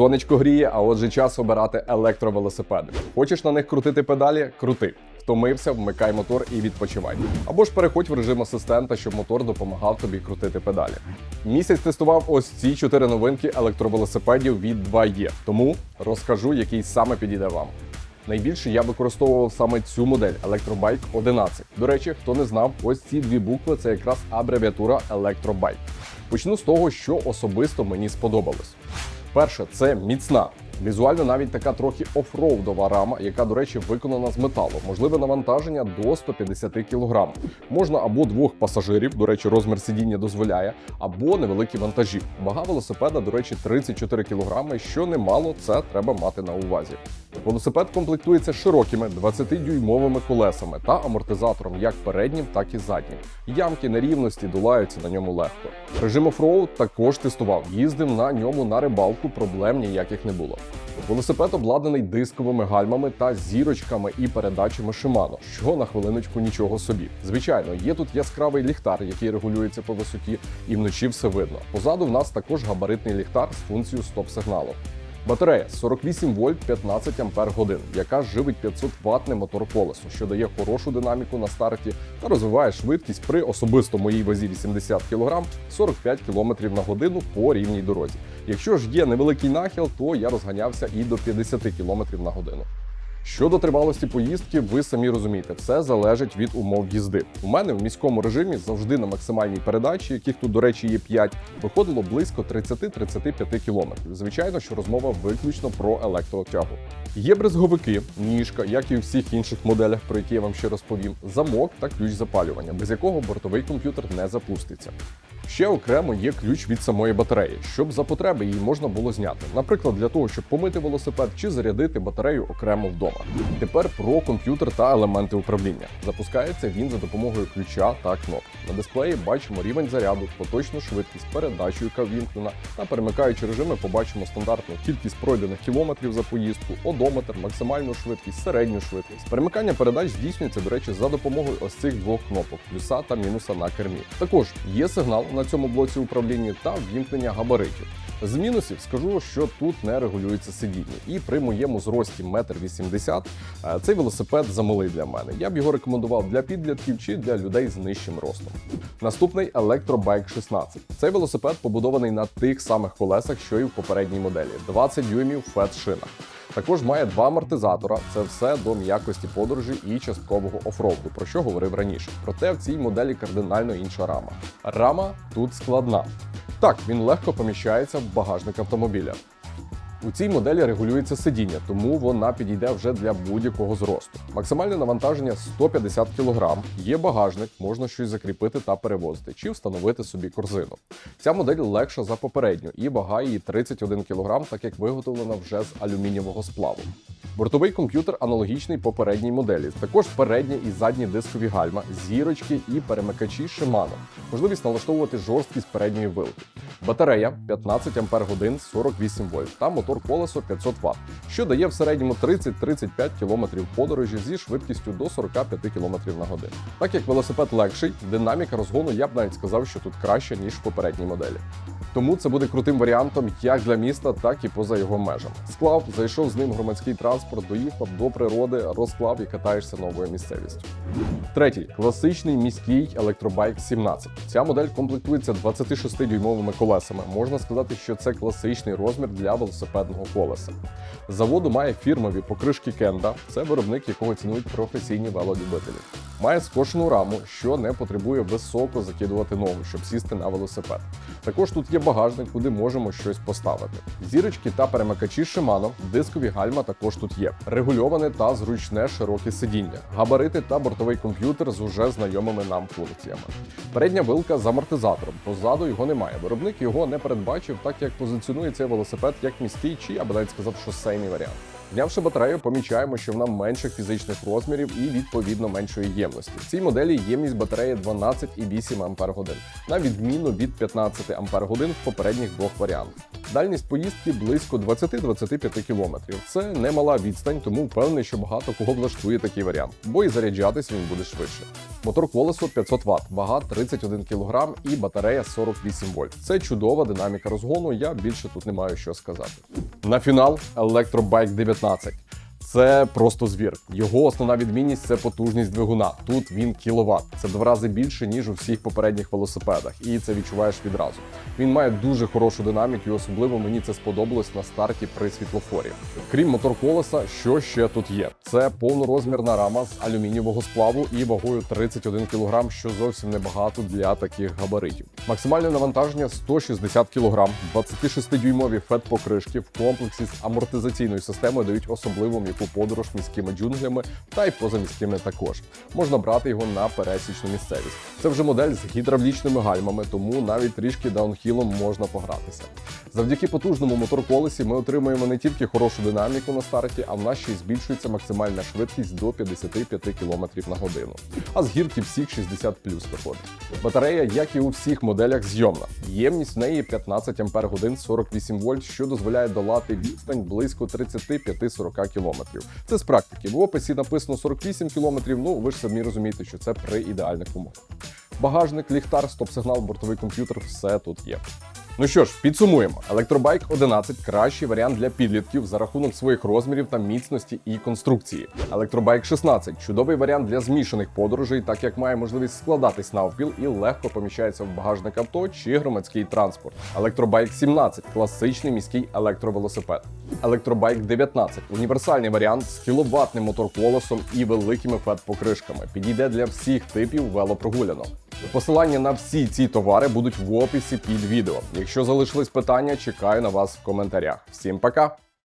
Сонечко гріє, а отже час обирати електровелосипеди. Хочеш на них крутити педалі? Крути. Втомився, вмикай мотор і відпочивай. Або ж переходь в режим асистента, щоб мотор допомагав тобі крутити педалі. Місяць тестував ось ці чотири новинки електровелосипедів від 2E, тому розкажу, який саме підійде вам. Найбільше я використовував саме цю модель Electrobike 11. До речі, хто не знав, ось ці дві букви це якраз абревіатура Electrobike. Почну з того, що особисто мені сподобалось. Перше, це міцна. Візуально навіть така трохи офроудова рама, яка, до речі, виконана з металу. Можливе навантаження до 150 кг. Можна або двох пасажирів, до речі, розмір сидіння дозволяє, або невеликі вантажі. Вага велосипеда, до речі, 34 кг, що немало, це треба мати на увазі. Велосипед комплектується широкими 20-дюймовими колесами та амортизатором як переднім, так і заднім. Ямки нерівності долаються на ньому легко. Режим офроуд також тестував. Їздив на ньому на рибалку, проблем ніяких не було. Велосипед обладнаний дисковими гальмами та зірочками і передачами Shimano, що на хвилиночку нічого собі. Звичайно, є тут яскравий ліхтар, який регулюється по висоті, і вночі все видно. Позаду в нас також габаритний ліхтар з функцією стоп-сигналу. Батарея 48 вольт 15 ампер годин, яка живить 500 ватний мотор колесо, що дає хорошу динаміку на старті та розвиває швидкість при особисто моїй вазі 80 кг 45 км на годину по рівній дорозі. Якщо ж є невеликий нахил, то я розганявся і до 50 км на годину. Щодо тривалості поїздки, ви самі розумієте, все залежить від умов їзди. У мене в міському режимі завжди на максимальній передачі, яких тут, до речі, є 5, виходило близько 30-35 км. Звичайно, що розмова виключно про електротягу. Є брезговики, ніжка, як і у всіх інших моделях, про які я вам ще розповім, замок та ключ запалювання, без якого бортовий комп'ютер не запуститься. Ще окремо є ключ від самої батареї, щоб за потреби її можна було зняти. Наприклад, для того, щоб помити велосипед чи зарядити батарею окремо вдома. Тепер про комп'ютер та елементи управління. Запускається він за допомогою ключа та кнопки. На дисплеї бачимо рівень заряду, поточну швидкість, передачу, яка ввімкнена. На перемикаючі режими побачимо стандартну кількість пройдених кілометрів за поїздку, одометр, максимальну швидкість, середню швидкість. Перемикання передач здійснюється, до речі, за допомогою ось цих двох кнопок плюса та мінуса на кермі. Також є сигнал на цьому блоці управління та ввімкнення габаритів. З мінусів скажу, що тут не регулюється сидіння, і при моєму зрості 1,80 м е, цей велосипед замалий для мене. Я б його рекомендував для підлітків чи для людей з нижчим ростом. Наступний Electrobike 16. Цей велосипед побудований на тих самих колесах, що і в попередній моделі 20 дюймів фет шина. Також має два амортизатора. Це все до м'якості подорожі і часткового офроду, про що говорив раніше. Проте в цій моделі кардинально інша рама. Рама тут складна. Так, він легко поміщається в багажник автомобіля. У цій моделі регулюється сидіння, тому вона підійде вже для будь-якого зросту. Максимальне навантаження 150 кг, є багажник, можна щось закріпити та перевозити, чи встановити собі корзину. Ця модель легша за попередню і вага її 31 кг, так як виготовлена вже з алюмінієвого сплаву. Бортовий комп'ютер аналогічний попередній моделі. Також передні і задні дискові гальма, зірочки і перемикачі Shimano. Можливість налаштовувати жорсткість передньої вилки. Батарея 15 Ах 48 вольт та мотор колесо 500 Вт, що дає в середньому 30-35 км подорожі зі швидкістю до 45 км на годину. Так як велосипед легший, динаміка розгону я б навіть сказав, що тут краще ніж в попередній моделі. Тому це буде крутим варіантом як для міста, так і поза його межами. Склав, зайшов з ним громадський транспорт, доїхав до природи, розклав і катаєшся новою місцевістю. Третій класичний міський електробайк 17. Ця модель комплектується 26-дюймовими колесами. Можна сказати, що це класичний розмір для велосипедного колеса. Заводу має фірмові покришки Кенда, це виробник, якого цінують професійні велолюбителі. Має скошену раму, що не потребує високо закидувати ногу, щоб сісти на велосипед. Також тут є багажник, куди можемо щось поставити. Зірочки та перемикачі Shimano, дискові гальма також тут є. Регульоване та зручне широке сидіння, габарити та бортовий комп'ютер з уже знайомими нам функціями. Передня вилка з амортизатором, позаду його немає. Виробник його не передбачив, так як позиціонує цей велосипед як міський, чи я би навіть сказав, шосейний варіант. Знявши батарею, помічаємо, що вона менших фізичних розмірів і відповідно меншої ємності. В цій моделі ємність батареї 12,8 Ах, на відміну від 15 Ах в попередніх двох варіантах. Дальність поїздки близько 20-25 км. Це немала відстань, тому впевнений, що багато кого влаштує такий варіант, бо і заряджатись він буде швидше. Мотор колесо 500 Вт, вага 31 кг і батарея 48 вольт. Це чудова динаміка розгону. Я більше тут не маю що сказати. На фінал електробайк 19. Це просто звір. Його основна відмінність це потужність двигуна. Тут він кіловат. Це два рази більше ніж у всіх попередніх велосипедах, і це відчуваєш відразу. Він має дуже хорошу динаміку, і особливо мені це сподобалось на старті при світлофорі. Крім мотор колеса, що ще тут є? Це повнорозмірна рама з алюмінієвого сплаву і вагою 31 кг, що зовсім небагато для таких габаритів. Максимальне навантаження 160 кг, 26-дюймові фет покришки в комплексі з амортизаційною системою дають особливу м'яку подорож міськими джунглями та й позаміськими також. Можна брати його на пересічну місцевість. Це вже модель з гідравлічними гальмами, тому навіть трішки даунхілом можна погратися. Завдяки потужному мотор-колесі ми отримуємо не тільки хорошу динаміку на старті, а в нас ще й збільшується максимальна швидкість до 55 км на годину. А з гірки всіх 60 плюс виходить. Батарея, як і у всіх моделях, зйомна. Ємність в неї 15 Ах 48 вольт, що дозволяє долати відстань близько 35-40 км. Це з практики. В описі написано 48 кілометрів. ну ви ж самі розумієте, що це при ідеальних умовах. Багажник, ліхтар, стоп-сигнал, бортовий комп'ютер все тут є. Ну що ж, підсумуємо. Електробайк 11 кращий варіант для підлітків за рахунок своїх розмірів та міцності і конструкції. Електробайк 16 чудовий варіант для змішаних подорожей, так як має можливість складатись навпіл і легко поміщається в багажник авто чи громадський транспорт. Електробайк 17 класичний міський електровелосипед. Електробайк 19 універсальний варіант з кіловатним мотор-колесом і великими фет-покришками. Підійде для всіх типів велопрогулянок. Посилання на всі ці товари будуть в описі під відео. Якщо залишились питання, чекаю на вас в коментарях. Всім пока!